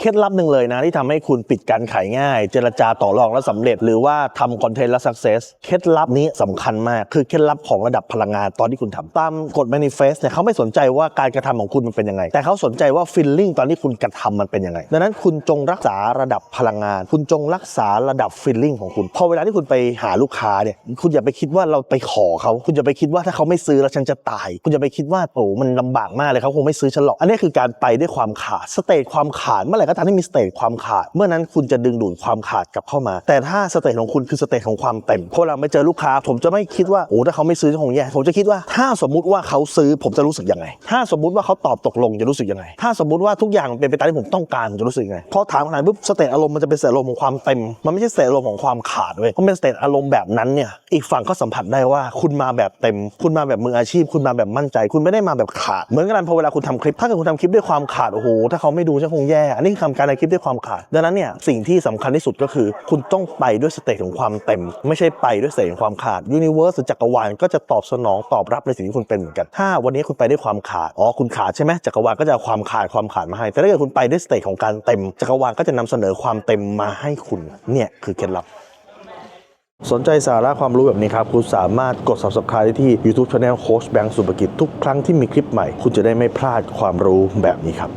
เคล็ดลับหนึ่งเลยนะ ที่ทำให้คุณปิดการขายง่าย เจรจาต่อรองแล้วสำเร็จ หรือว่าทำคอนเทนต์แล้วสักเซสเคล็ดลับนี้สำคัญมาก คือเคล็ดลับของระดับพลังงานตอนที่คุณทำตามกฎ manifest เนี่ยเขาไม่สนใจว่าการกระทำของคุณมันเป็นยังไง แต่เขาสนใจว่า feeling ตอนที่คุณกระทำมันเป็นยังไง ดังนั้นคุณจงรักษาระดับพลังงาน คุณจงรักษาระดับ feeling ของคุณพอเวลาที่คุณไปหาลูกค้าเนี่ยคุณอย่าไปคิดว่าเราไปขอเขา คุณอย่าไปคิดว่าถ้าเขาไม่ซื้อแล้วฉันจะตาย คุณอย่าไปคิดว่าโอ้มันลำบากมากเลยเขาคงไม่ซื้อฉันหรอกอันนี้คือการไปด้วยความขาดสเตจความขาดเมื่อไหร่ก็ตามที่มีสเตจความขาด เมื่อนั้นคุณจะดึงดูดความขาดกลับเข้ามา แต่ถ้าสเตจของคุณคือสเตจของความเต็มพอเราไปเจอลูกค้า ผมจะไม่คิดว่าโอ้ถ้าเขาไม่ซื้อจะคงแย่ผมจะคิดว่าถ้าสมมุติว่าเขาซื้อผมจะรู้สึกยังไง ถ้าสมมุติว่าเขาตอบตกลงจะรู้สึกยังไง ถ้าสมมุติว่าทุกอย่างเป็นไปตามที่ผมต้องการผมจะรู้สึกยังไงพอถามขนาดปุ๊บสเตจอารมณ์มันจะเป็นสเตจอารมณ์ของความเต็มมันไม่ใช่สเตจอารมณ์ของความขาดเว้ยเพราะเป็นสเตจอารมณ์แบบนั้นเนี่ยอีกฝั่งก็สัมผัสได้ว่าคุณมาแบบเต็ม คุณมาแบบมืออาชีพ คุณมาแบบมั่นใจ คุณไม่ได้มาแบบขาดเหมือนกันพอเวลาคุณทำคลิป ถ้าเกิดคุณทำคลิปด้วยความขาดโอ้โหถ้าเขาไม่ดูจะคงแย่อันนี้คือคำการในคลิปด้วยความขาด ดังนั้นเนี่ยสิ่งที่สำคัญที่สุดก็คือ คุณต้องไปด้วยสเตจของความเต็ม ไม่ใช่ไปด้วยสเตจของความขาดยูนิเวอร์สจักรวาลก็จะตอบสนองตอบรับในสิ่งที่คุณเป็นเหมือนกัน ถ้าวันนี้คุณไปด้วยความขาดอ๋อคุณขาดใช่ไหมจักรวาลก็จะความขาดความขาดมาให้ แต่ถ้าเกิดคุณไปด้วยสเตจของการเต็ม จักรวาลก็จะนำเสนอความเต็มมาให้คุณเนี่ยคือเคล็ดลับสนใจสาระความรู้แบบนี้ครับ คุณสามารถกด subscribe ได้ที่ YouTube Channel โค้ชแบงค์สุภกิจทุกครั้งที่มีคลิปใหม่ คุณจะได้ไม่พลาดความรู้แบบนี้ครับ